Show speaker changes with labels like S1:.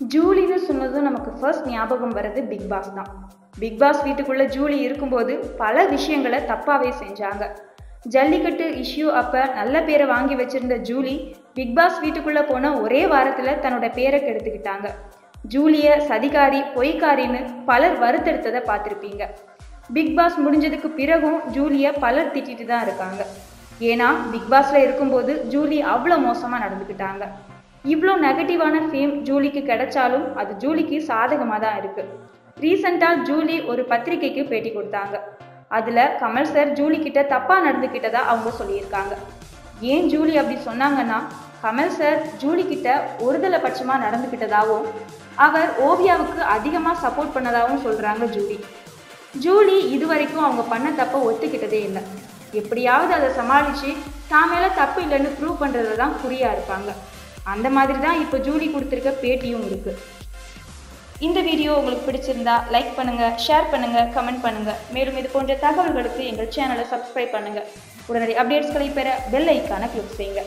S1: ஜூலின்னு சொன்னதும் நமக்கு ஃபர்ஸ்ட் ஞாபகம் வர்றது பிக் பாஸ் தான். பிக் பாஸ் வீட்டுக்குள்ள ஜூலி இருக்கும்போது பல விஷயங்களை தப்பாவே செஞ்சாங்க. ஜல்லிக்கட்டு இஷ்யூ அப்ப நல்ல பேரை வாங்கி வச்சிருந்த ஜூலி பிக் பாஸ் வீட்டுக்குள்ள போன ஒரே வாரத்துல தன்னோட பேரை கெடுத்துக்கிட்டாங்க. ஜூலிய சதிகாரி பொய்க்காரின்னு பலர் வருத்தெடுத்ததை பார்த்துருப்பீங்க. பிக் பாஸ் முடிஞ்சதுக்கு பிறகும் ஜூலிய பலர் திட்டிட்டு தான் இருக்காங்க. ஏன்னா பிக் பாஸ்ல இருக்கும்போது ஜூலி அவ்வளோ மோசமா நடந்துக்கிட்டாங்க. இவ்வளோ நெகட்டிவான ஃபேம் ஜூலிக்கு கிடைச்சாலும் அது ஜூலிக்கு சாதகமாக தான் இருக்குது ரீசெண்டாக ஜூலி ஒரு பத்திரிக்கைக்கு பேட்டி கொடுத்தாங்க. அதில் கமல் சார் ஜூலி கிட்ட தப்பாக நடந்துக்கிட்டதா அவங்க சொல்லியிருக்காங்க. ஏன் ஜூலி அப்படி சொன்னாங்கன்னா கமல் சார் ஜூலி கிட்ட ஒருதலை பட்சமாக நடந்துக்கிட்டதாகவும் அவர் ஓவியாவுக்கு அதிகமாக சப்போர்ட் பண்ணதாகவும் சொல்கிறாங்க ஜூலி. ஜூலி இதுவரைக்கும் அவங்க பண்ண தப்பை ஒத்துக்கிட்டதே இல்லை. எப்படியாவது அதை சமாளித்து தான் மேலே தப்பு இல்லைன்னு ப்ரூவ் பண்ணுறதுல தான் குறியாக இருப்பாங்க. அந்த மாதிரி தான் இப்போ ஜூலி கொடுத்துருக்க பேட்டியும் இருக்கு. இந்த வீடியோ உங்களுக்கு பிடிச்சிருந்தா லைக் பண்ணுங்க ஷேர் பண்ணுங்க கமெண்ட் பண்ணுங்க. மேலும் இது போன்ற தகவல்களுக்கு எங்கள் சேனலை சப்ஸ்கிரைப் பண்ணுங்க. உடனடி அப்டேட்ஸ்களை பெற பெல் ஐக்கான கிளிக் செய்யுங்க.